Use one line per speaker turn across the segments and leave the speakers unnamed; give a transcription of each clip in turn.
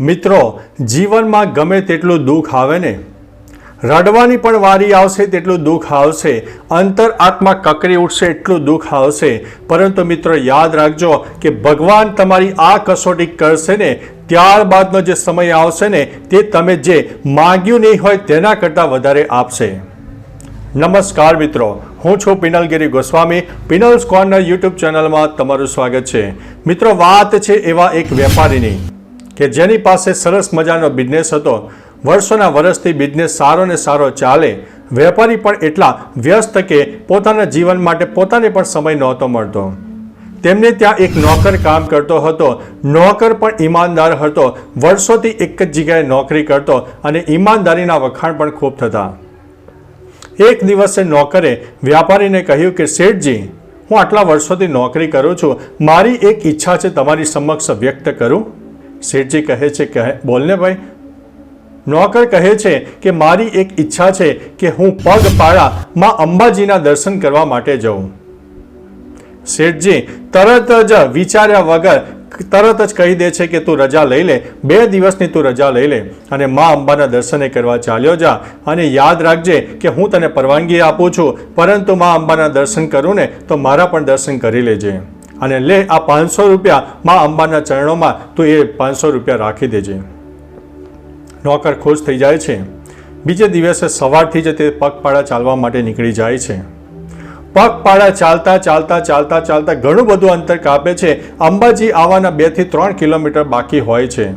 મિત્રો, જીવનમાં ગમે તેટલું દુઃખ આવે ને, રડવાની પણ વારી આવશે તેટલું દુઃખ આવશે, અંતર આત્મા કકરી ઉઠશે એટલું દુઃખ આવશે. પરંતુ મિત્રો, યાદ રાખજો કે ભગવાન તમારી આ કસોટી કરશે ને, ત્યારબાદનો જે સમય આવશે ને, તે તમે જે માગ્યું નહીં હોય તેના કરતાં વધારે આપશે. નમસ્કાર મિત્રો, હું છું પિનલગીરી ગોસ્વામી. પિનલ્સ કોર્નર યુટ્યુબ ચેનલમાં તમારું સ્વાગત છે. મિત્રો, વાત છે એવા એક વેપારીની. કે જેની પાસે સરસ મજાનો બિઝનેસ હતો. વર્ષોના વર્ષથી બિઝનેસ સારો ને સારો ચાલે. વેપારી પણ એટલા વ્યસ્ત કે પોતાના જીવન માટે પોતાને પણ સમય નહોતો મળતો. તેમને ત્યાં એક નોકર કામ કરતો હતો. નોકર પણ ઈમાનદાર હતો. વર્ષોથી એક જ જગ્યાએ નોકરી કરતો અને ઈમાનદારીના વખાણ પણ ખૂબ થતા. એક દિવસે નોકરે વ્યાપારીને કહ્યું કે, શેઠજી, હું આટલા વર્ષોથી નોકરી કરું છું. મારી એક ઈચ્છા છે તમારી સમક્ષ વ્યક્ત કરું. શેઠજી કહે છે કહે બોલને ભાઈ. નોકર કહે છે કે, મારી એક ઈચ્છા છે કે હું પગપાળા માં અંબાજીના દર્શન કરવા માટે જાઉં. શેઠજી, તરત જ વિચાર્યા વગર તરત જ કહી દે છે કે, તું રજા લઈ લે. બે દિવસની તું રજા લઈ લે અને મા અંબાના દર્શને કરવા ચાલ્યો જા. અને યાદ રાખજે કે, હું તને પરવાનગી આપું છું. પરંતુ મા અંબાના દર્શન કરું ને, તો મારા પણ દર્શન કરી લેજે. અને લે, આ પાંચસો રૂપિયા માં અંબાના ચરણોમાં તું એ પાંચસો રૂપિયા રાખી દેજે. નોકર ખુશ થઈ જાય છે. બીજે દિવસે સવારથી જ તે પગપાળા ચાલવા માટે નીકળી જાય છે. પગપાળા ચાલતા ચાલતા ચાલતા ચાલતા ઘણું બધું અંતર કાપે છે. અંબાજી આવવાના બેથી ત્રણ કિલોમીટર બાકી હોય છે.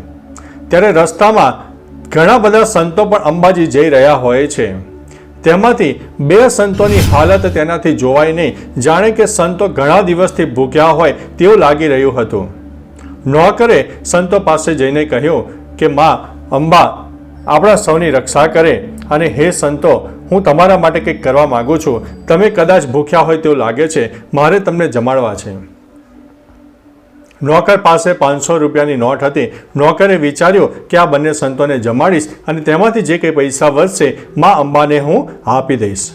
ત્યારે રસ્તામાં ઘણા બધા સંતો પણ અંબાજી જઈ રહ્યા હોય છે. તેમાંથી બે સંતોની હાલત તેનાથી જોવાય નહીં. જાણે કે સંતો ઘણા દિવસથી ભૂખ્યા હોય તેવું લાગી રહ્યું હતું. નોકરે સંતો પાસે જઈને કહ્યું કે, માં, અંબા, આપણા સૌની રક્ષા કરે અને હે સંતો, હું તમારા માટે કંઈક કરવા માગું છું. તમે કદાચ ભૂખ્યા હોય તેવું લાગે છે. મારે તમને જમાડવા છે. નોકર પાસે પાંચસો રૂપિયાની નોટ હતી. નોકરે વિચાર્યું કે આ બંને સંતોને જમાડીશ અને તેમાંથી જે કંઈ પૈસા વધશે, મા અંબાને હું આપી દઈશ.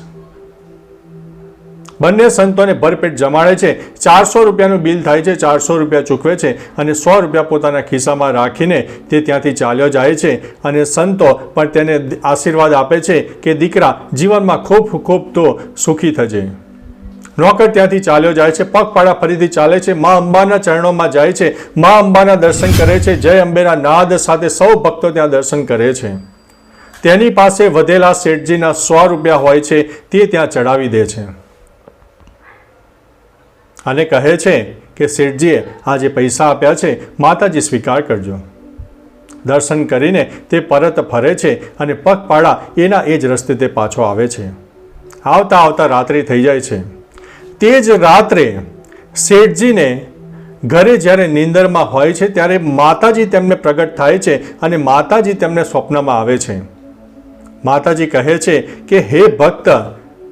બંને સંતોને ભરપેટ જમાડે છે. ચારસો રૂપિયાનું બિલ થાય છે, ચારસો રૂપિયા ચૂકવે છે અને સો રૂપિયા પોતાના ખિસ્સામાં રાખીને તે ત્યાંથી ચાલ્યો જાય છે. અને સંતો પણ તેને આશીર્વાદ આપે છે કે દીકરા જીવનમાં ખૂબ ખૂબ તો સુખી થજે. નોકર ત્યાંથી ચાલ્યો જાય છે, પગપાળા ફરીથી ચાલે છે, મા અંબાના ચરણોમાં જાય છે, મા અંબાના દર્શન કરે છે, જય અંબેના નાદ સાથે સૌ ભક્તો ત્યાં દર્શન કરે છે. તેની પાસે વધેલા શેઠજીના સો રૂપિયા હોય છે, તે ત્યાં ચડાવી દે છે. અને કહે છે કે, શેઠજીએ આ જે પૈસા આપ્યા છે, માતાજી સ્વીકાર કરજો. દર્શન કરીને તે પરત ફરે છે અને પગપાળા એના એ જ રસ્તે તે પાછો આવે છે. આવતા આવતા રાત્રિ થઈ જાય છે. તે જ રાત્રે શેઠજીને ઘરે જ્યારે નિંદરમાં હોય છે, ત્યારે માતાજી તેમને પ્રગટ થાય છે અને માતાજી તેમને સ્વપ્નમાં આવે છે. માતાજી કહે છે કે, હે ભક્ત,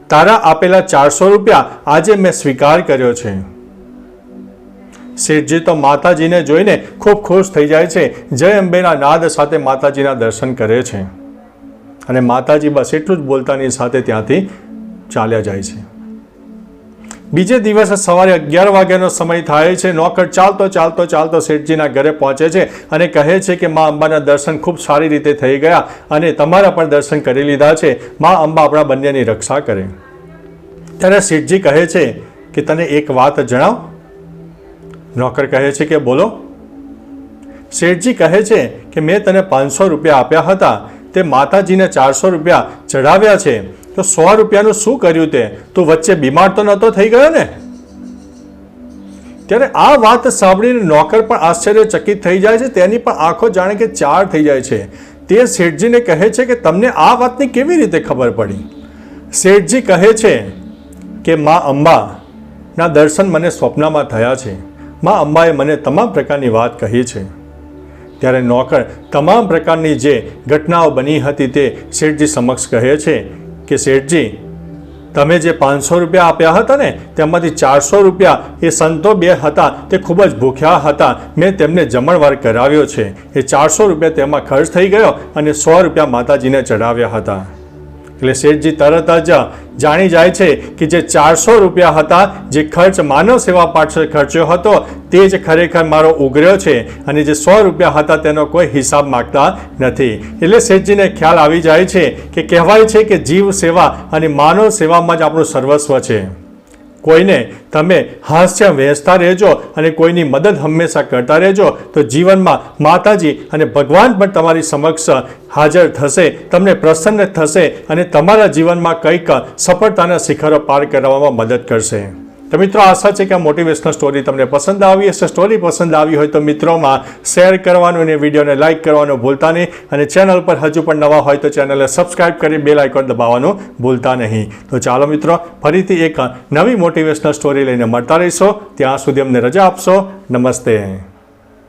તારા આપેલા ચારસો રૂપિયા આજે મેં સ્વીકાર કર્યો છે. શેઠજી તો માતાજીને જોઈને ખૂબ ખુશ થઈ જાય છે. જય અંબેના નાદ સાથે માતાજીના દર્શન કરે છે. અને માતાજી બસ એટલું જ બોલતાની સાથે ત્યાંથી ચાલ્યા જાય છે. બીજે દિવસે સવારે અગિયાર વાગ્યાનો સમય થાય છે. નોકર ચાલતો ચાલતો ચાલતો શેઠજીના ઘરે પહોંચે છે અને કહે છે કે મા અંબાના દર્શન ખૂબ સારી રીતે થઈ ગયા અને તમારા પણ દર્શન કરી લીધા છે. મા અંબા આપણા બંનેની રક્ષા કરે. ત્યારે શેઠજી કહે છે કે તને એક વાત જણાવ. નોકર કહે છે કે બોલો. શેઠજી કહે છે કે મેં તને પાંચસો રૂપિયા આપ્યા હતા. તે માતાજીને ચારસો રૂપિયા ચઢાવ્યા છે. તો સો રૂપિયાનું શું કર્યું તે? તું વચ્ચે બીમાર તો નહોતો થઈ ગયો ને? ત્યારે આ વાત સાંભળીને નોકર પણ આશ્ચર્યચકિત થઈ જાય છે. તેની પણ આંખો જાણે કે ચાર થઈ જાય છે. તે શેઠજીને કહે છે કે તમને આ વાતની કેવી રીતે ખબર પડી? શેઠજી કહે છે કે, મા અંબાના દર્શન મને સ્વપ્નમાં થયા છે. મા અંબાએ મને તમામ પ્રકારની વાત કહી છે. ત્યારે નોકર, તમામ પ્રકારની જે ઘટનાઓ બની હતી તે શેઠજી સમક્ષ કહે છે. કે શેઠજી, તમે જે પાંચસો રૂપિયા આપ્યા હતા ને, તેમાંથી ચારસો રૂપિયા એ સંતો બે હતા, તે ખૂબ જ ભૂખ્યા હતા. મેં તેમને જમણવાર કરાવ્યો છે. એ ચારસો રૂપિયા તેમાં ખર્ચ થઈ ગયો અને સો રૂપિયા માતાજીને ચઢાવ્યા હતા. એટલે શેઠજી તરત જ જાણી જાય છે કે જે ચારસો રૂપિયા હતા, જે ખર્ચ માનવ સેવા પાછળ ખર્ચ્યો હતો, તે જ ખરેખર મારો ઉઘર્યો છે અને જે સો રૂપિયા હતા તેનો કોઈ હિસાબ માગતા નથી. એટલે શેઠજીને ખ્યાલ આવી જાય છે કે કહેવાય છે કે જીવ સેવા અને માનવ સેવામાં જ આપણું સર્વસ્વ છે. કોઈને તમે હાસ્ય વહેંચતા રહેજો અને કોઈની મદદ હંમેશા કરતા રહેજો, તો જીવનમાં માતાજી અને ભગવાન પણ તમારી સમક્ષ હાજર થશે, તમને પ્રસન્ન થશે અને તમારા જીવનમાં કંઈક સફળતાના શિખરો પાર કરવામાં મદદ કરશે. તો મિત્રો, આશા છે કે મોટિવેશનલ સ્ટોરી તમને પસંદ આવી હશે. સ્ટોરી પસંદ આવી હોય તો મિત્રોમાં શેર કરવાનું અને વિડીયોને લાઇક કરવાનું ભૂલતા નહીં. અને ચેનલ પર હજુ પણ નવા હોય તો ચેનલને સબસ્ક્રાઇબ કરી બેલ આઇકોન દબાવવાનું ભૂલતા નહીં. તો ચાલો મિત્રો, ફરીથી એક નવી મોટિવેશનલ સ્ટોરી લઈને મળતા રહીશો. ત્યાં સુધી અમને રજા આપશો. નમસ્તે.